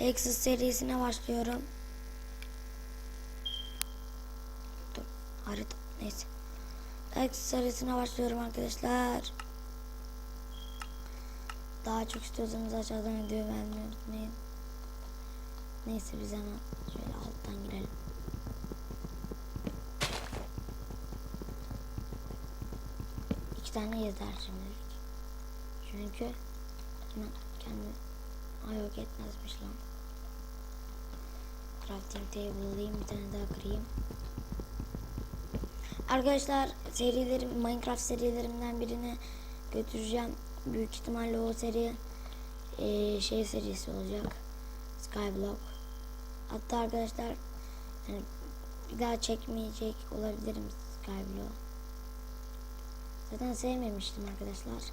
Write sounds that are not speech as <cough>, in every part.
Exit serisine başlıyorum. Dur, harita neyse. Exit serisine başlıyorum arkadaşlar. Daha çok istiyorsanız aşağıdan videoyu beğenmeyi unutmayın. Neyse biz hemen şöyle alttan girelim. İki tane yeter şimdilik. Çünkü hemen kendi Ay yok etmezmiş lan. Crafting table alayım bir tane daha kırayım. Arkadaşlar serilerim Minecraft serilerimden birini götüreceğim. Büyük ihtimalle o seri eee, şey serisi olacak. Skyblock. Hatta arkadaşlar yani bir daha çekmeyecek olabilirim Skyblock. Zaten sevmemiştim arkadaşlar.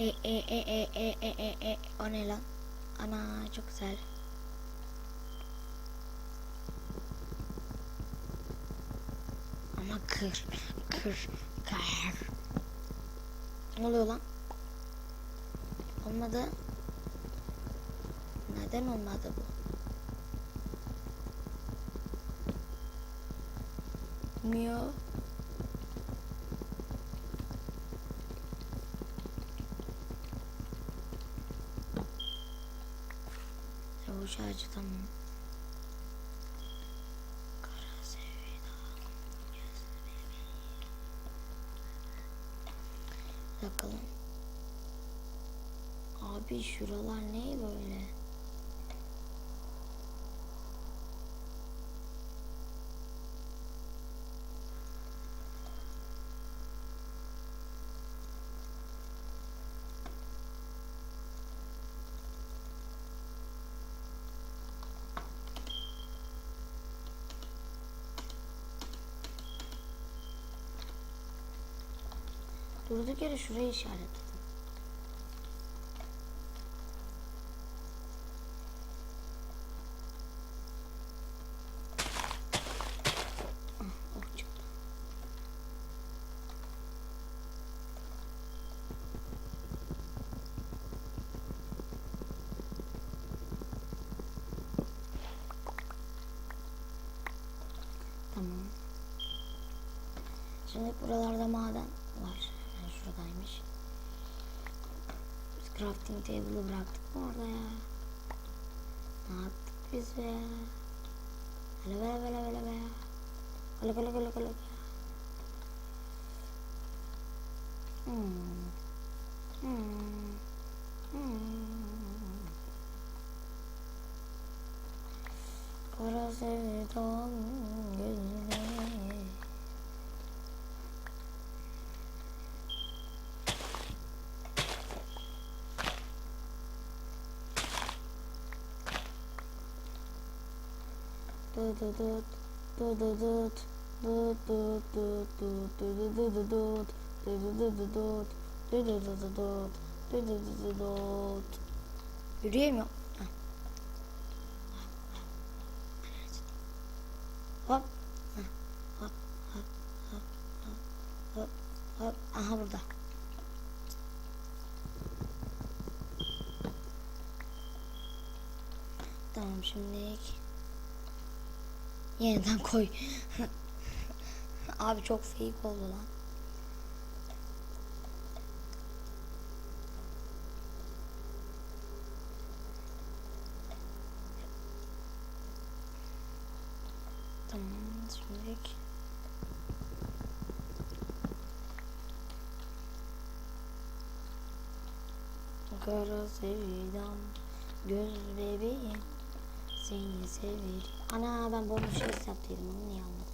E e e e e e e e o ne lan? Ana çok güzel. Ama kır kır kır. Ne oluyor lan? Olmadı. Neden olmadı bu? Mio. Tamam. Bakalım. Abi şuralar ne böyle? Durduk yere şurayı işaretledim. Tamam. Şimdi buralarda maden var. Yani şuradaymış. Biz crafting table'ı bıraktık mı orada ya? Ne yaptık biz be? Hele böyle böyle böyle be. Böyle böyle böyle böyle be. Hmm. Hmm. Hmm. Kara sevdam Время yeniden koy. Abi çok fake oldu lan. Tamam şimdi kara sevdam Göz bebeğim Seni severim Ana ben bonus şey yaptıydım onu niye almadım?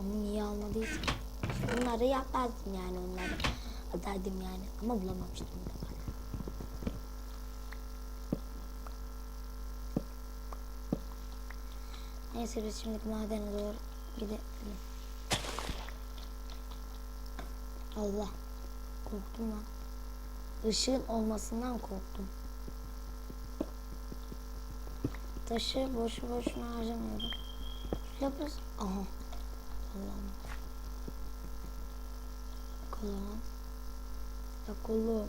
Onu niye almadıysam Bunları yapardım yani onları Atardım yani ama bulamamıştım da bana. Neyse biz şimdi madene doğru gidelim. Allah. Korktum lan. Işığın olmasından korktum. Taşı boşu boşuna harcamıyorum. Yapız. Aha. Allah'ım. Kolum. Ya kolum.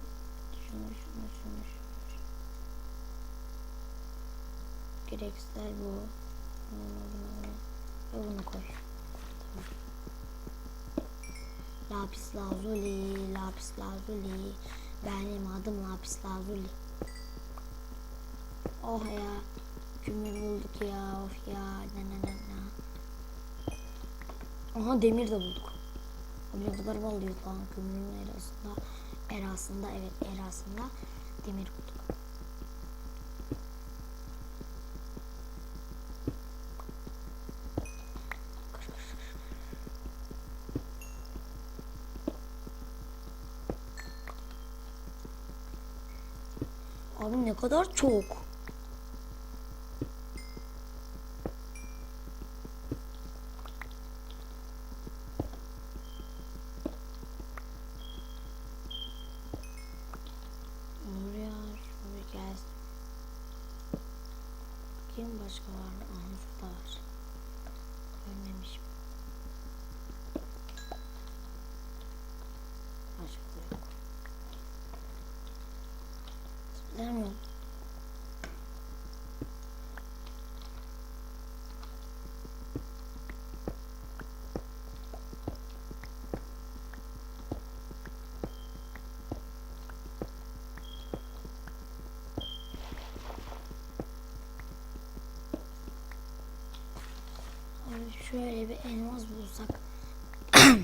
Şunu şunu şunu şunu. Gereksizler bu. Ve bunu koy. Lapis lazuli, lapis lazuli. Benim adım lapis lazuli. Oh ya. Kömür bulduk ya. Of ya. Ne ne ne ne. Aha demir de bulduk. O ne kadar bağlıyız lan kömürün erasında. Erasında evet erasında demir bulduk. Abi ne kadar çok. Buraya şuraya gelsin. Bakayım başka var mı? Aha şurada var. Görmemişim. Başka da yok. Tipler mi yok? Abi şöyle bir elmas bulsak. <coughs>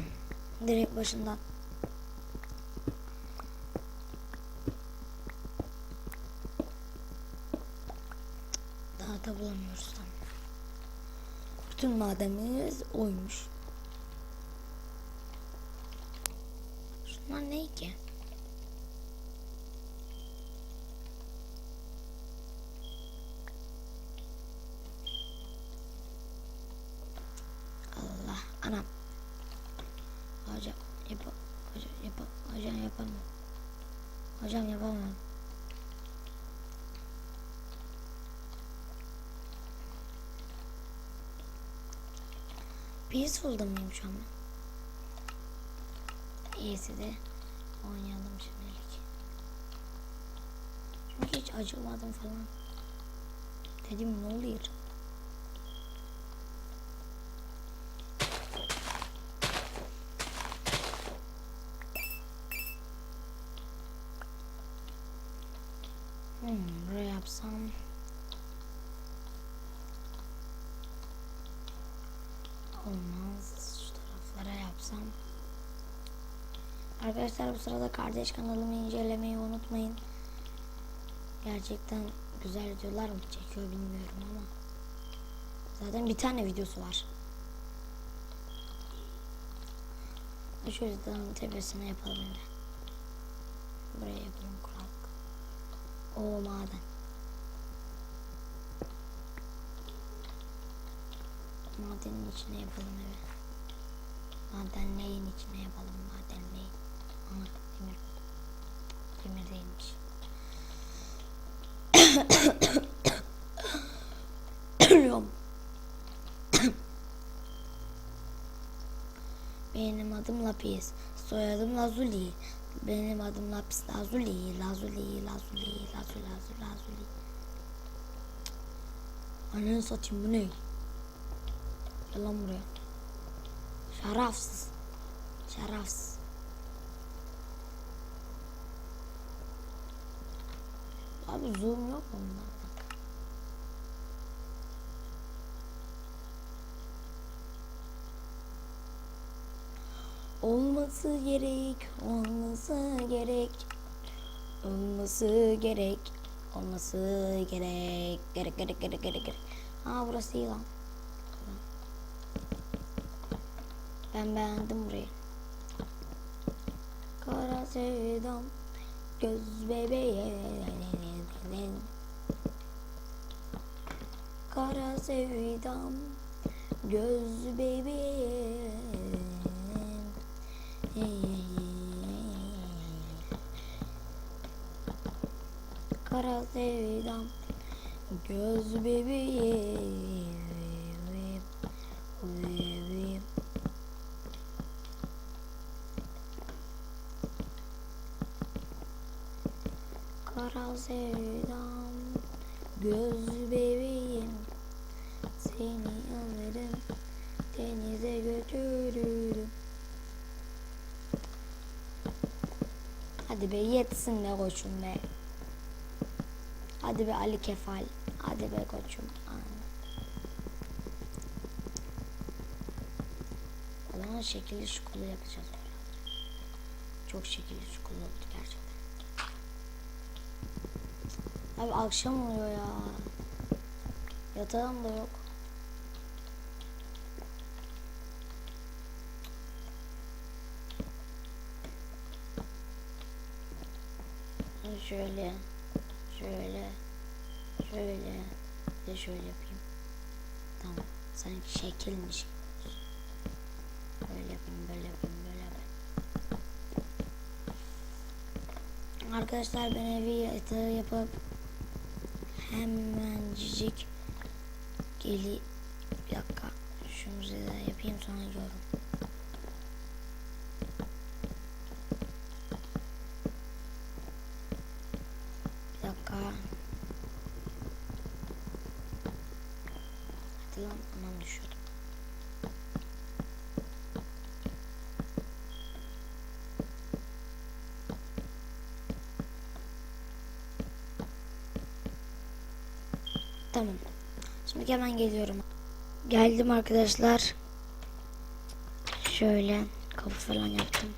Direkt başından. Daha da bulamıyoruz lan. Bütün madenlerimiz oymuş. Şunlar ne ki? Peaceful'da mıyım şu an ben? İyisi de oynayalım şimdilik. Çünkü hiç acımadım falan. Dedim ne oluyor? Hmm, buraya yapsam. Olmaz. Şu taraflara yapsam. Arkadaşlar bu sırada kardeş kanalımı incelemeyi unutmayın. Gerçekten güzel videolar mı çekiyor bilmiyorum ama. Zaten bir tane videosu var. Şöyle dağın tepesine yapalım öyle. Buraya yapalım kurak. O maden. Madenin içine yapalım evi. Madenleyin içine yapalım madenleyin. Aha demir. Demir değilmiş. Ölüyorum. Benim adım Lapis. Soyadım Lazuli. Benim adım Lapis Lazuli. Lazuli, Lazuli, Lazuli, Lazuli, Lazuli. Ananı satayım bu ne? Gel lan buraya. Şarafsız. Şarafsız. Abi zoom yok mu bunlarda? Olması gerek, olması gerek. Olması gerek, olması gerek. Gerek, gerek, gerek, gerek, gerek. Aa burası iyi lan. Ben beğendim burayı. Kara sevdam, göz bebeğim. Kara sevdam, göz bebeğim. Kara sevdam, göz bebeğim. Kara sevdam, göz bebeğim. Seni alırım, denize götürürüm. Hadi be yetsin be koçum be. Hadi be Ali Kefal. Hadi be koçum. Zaman şekilli şukulu yapacağız. Çok şekilli şukulu oldu gerçekten. Abi akşam oluyor ya. Yatağım da yok. Şöyle, şöyle, şöyle, de şöyle yapayım. Tamam, sanki şekilmiş. Böyle yapayım, böyle yapayım, böyle yapayım. Arkadaşlar ben evi yatağı yapıp hemencik geli bir dakika şunu yapayım sonra görün. Bir dakika. Hadi lan anam düşüyordum. Tamam. Şimdi hemen geliyorum. Geldim arkadaşlar. Şöyle kapı falan yaptım.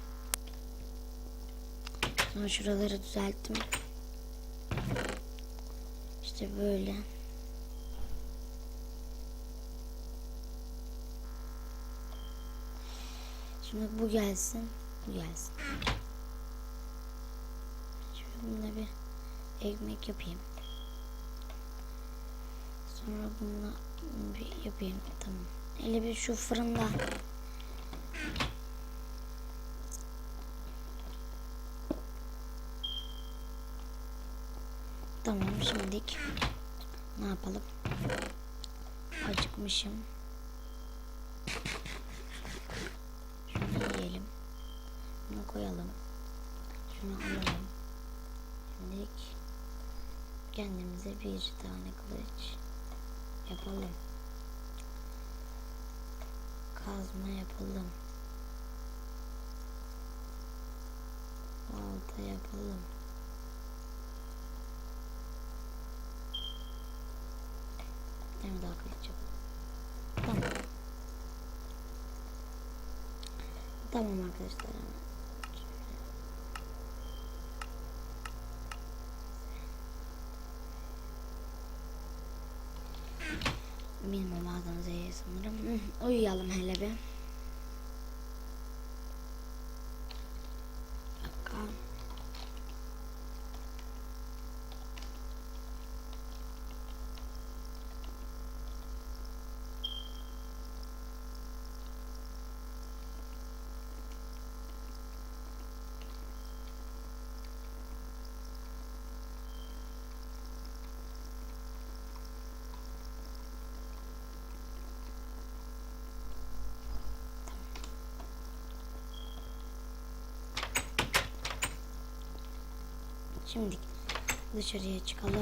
Sonra şuraları düzelttim. İşte böyle. Şimdi bu gelsin. Bu gelsin. Şimdi bununla bir ekmek yapayım. Sonra bununla bir yapayım. Tamam. Hele bir şu fırında. Tamam şimdilik ne yapalım? Acıkmışım. Şunu yiyelim. Bunu koyalım. Şunu alalım. Şimdilik kendimize bir tane kılıç yapalım. Kazma yapalım. Balta yapalım. Tane daha kılıç yapalım. Tamam. Tamam arkadaşlar. Bilmem Z'ye sanırım. Uyuyalım hele bir. Dakika. Şimdi dışarıya çıkalım.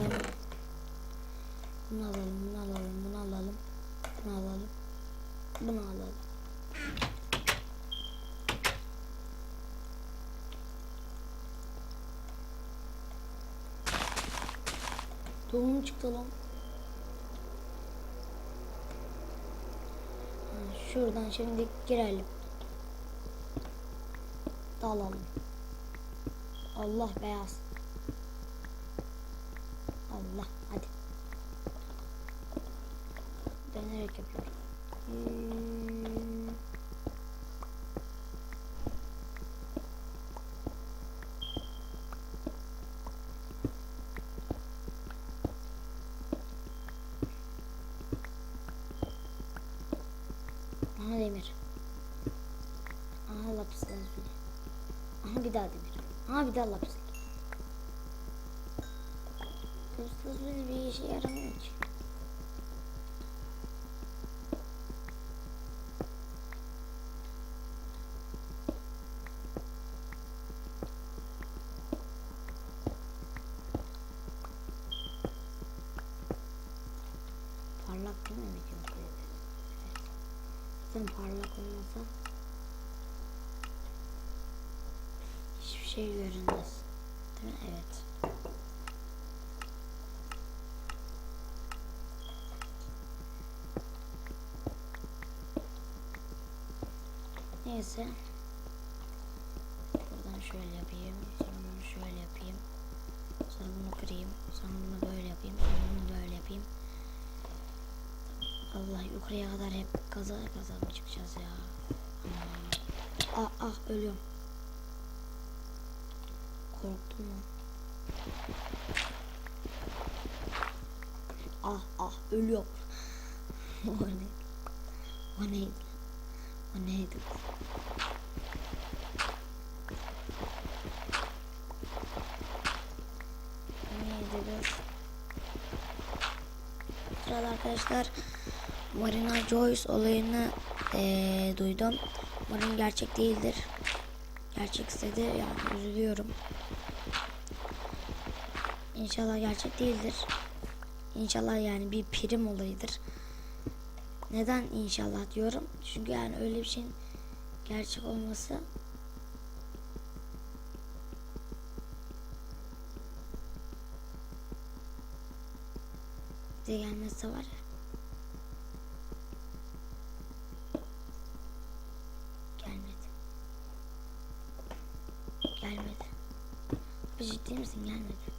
Bunu alalım, bunu alalım, bunu alalım. Bunu alalım. Bunu alalım. Tohum çıktı lan. Şuradan şimdi girelim. varsa alalım. Allah beyaz. Allah hadi. Hmm. Aha demir. Aha lapis lazuli. Aha bir daha demir. Aha bir daha lapis. Lapis lazuli bir işe yaramıyor ki. Parlak değil mi video? Evet. Zaten parlak olmasa hiçbir şey görünmez. Değil mi? Evet. Neyse. Buradan şöyle yapayım. Sonra bunu şöyle yapayım. Sonra bunu kırayım. Sonra bunu böyle yapayım. Sonra bunu böyle yapayım. Allah yukarıya kadar hep kaza kaza mı çıkacağız ya? Ah ah ölüyorum. Korktum mu? Ah ah ölüyorum. <laughs> o ne? O neydi? O neydi? Neydi kız? Sırada arkadaşlar Marina Joyce olayını eee, duydum. Umarım gerçek değildir. Gerçekse de yani üzülüyorum. İnşallah gerçek değildir. İnşallah yani bir prim olayıdır. Neden inşallah diyorum? Çünkü yani öyle bir şeyin gerçek olması bize gelmezse var ya. Gelmedi. Gelmedi. Ciddi misin? Gelmedi.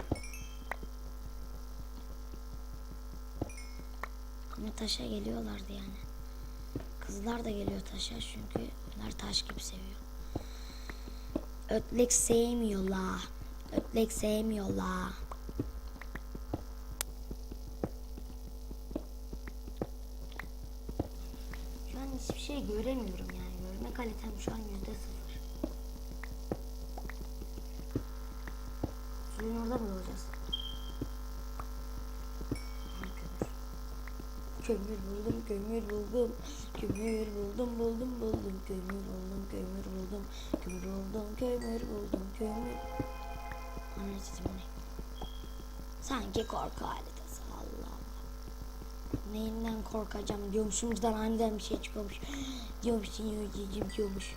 Ama taşa geliyorlardı yani. Kızlar da geliyor taşa çünkü onlar taş gibi seviyor. Ötlek sevmiyorlar. Ötlek sevmiyorlar. Sanki korku halindesi. Allah Allah. Neyinden korkacağım diyormuşum. Buradan aniden bir şey çıkıyormuş. <gasps> Diyormuş, diyormuş, diyormuş.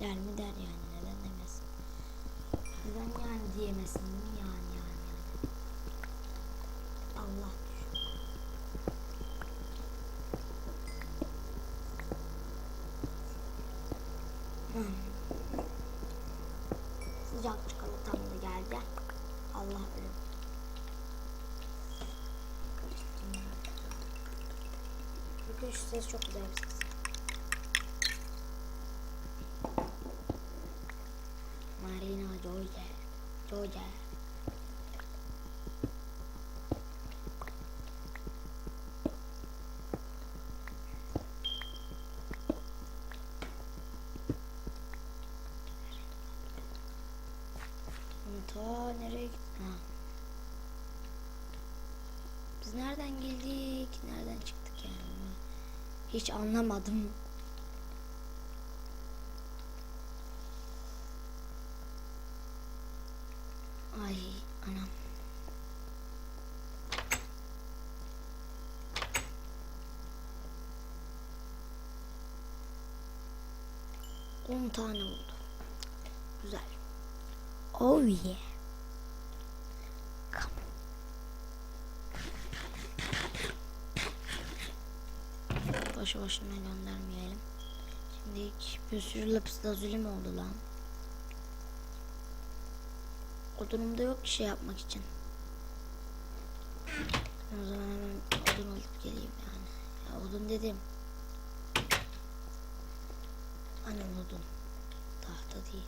Der mi der yani. Neden demesin? Neden yani diyemesin? Yani yani yani. Allah düşün. Hmm. Sıcak çikolatam da geldi. Allah ölüm. Bakın şu ses çok güzel bir ses. Marina Georgia. Georgia. Ta nereye gittik? Ha. Biz nereden geldik? Nereden çıktık yani? Hiç anlamadım. Ay anam. On tane oldu. Güzel. Oh yeah. Come. Boşu boşuna göndermeyelim. Şimdi bir sürü lapis lazuli mi oldu lan? Odunum da yok ki şey yapmak için. O zaman hemen odun alıp geleyim yani. Ya odun dedim. Aynen odun. Tahta değil.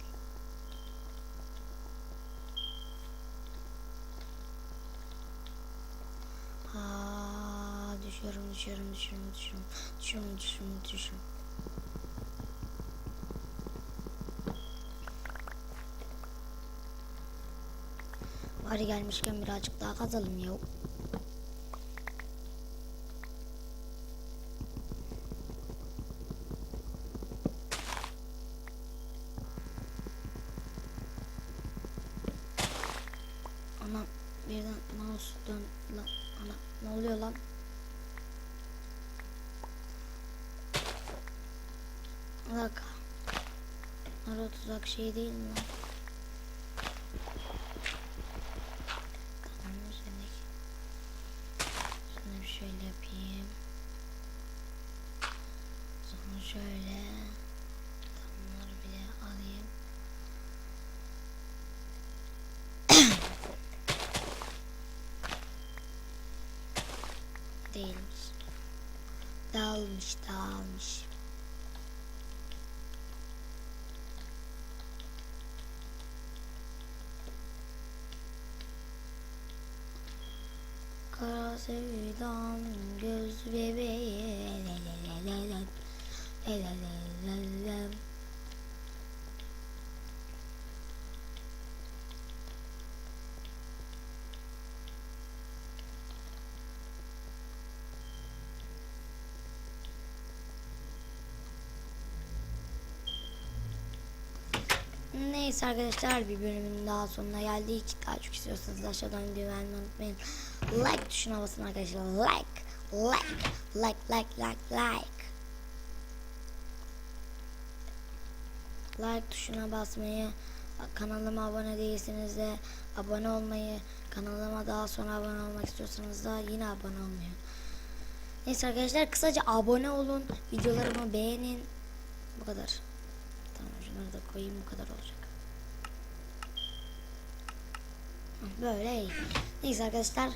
Düşüyorum düşüyorum düşüyorum düşüyorum düşüyorum düşüyorum düşüyorum. Bari gelmişken birazcık daha kazalım ya. Ana birden mouse dön lan. Ana ne oluyor lan? Bir dakika. Ara tuzak şey değil mi? Tamam üzerindeki. Şunu şöyle yapayım. Sonra şöyle. Bunları bir de alayım. <coughs> Değilmiş. Dağılmış, dağılmış. Yoldan göz bebeğe Neyse arkadaşlar bir bölümün daha sonuna geldik. Daha çok istiyorsanız aşağıdan videoyu unutmayın. Like tuşuna basın arkadaşlar. Like, like, like, like, like, like. Like tuşuna basmayı, kanalıma abone değilseniz de abone olmayı, kanalıma daha sonra abone olmak istiyorsanız da yine abone olmayı. Neyse arkadaşlar kısaca abone olun, videolarımı beğenin. Bu kadar. Tamam şunları da koyayım bu kadar olacak. Böyle. Neyse arkadaşlar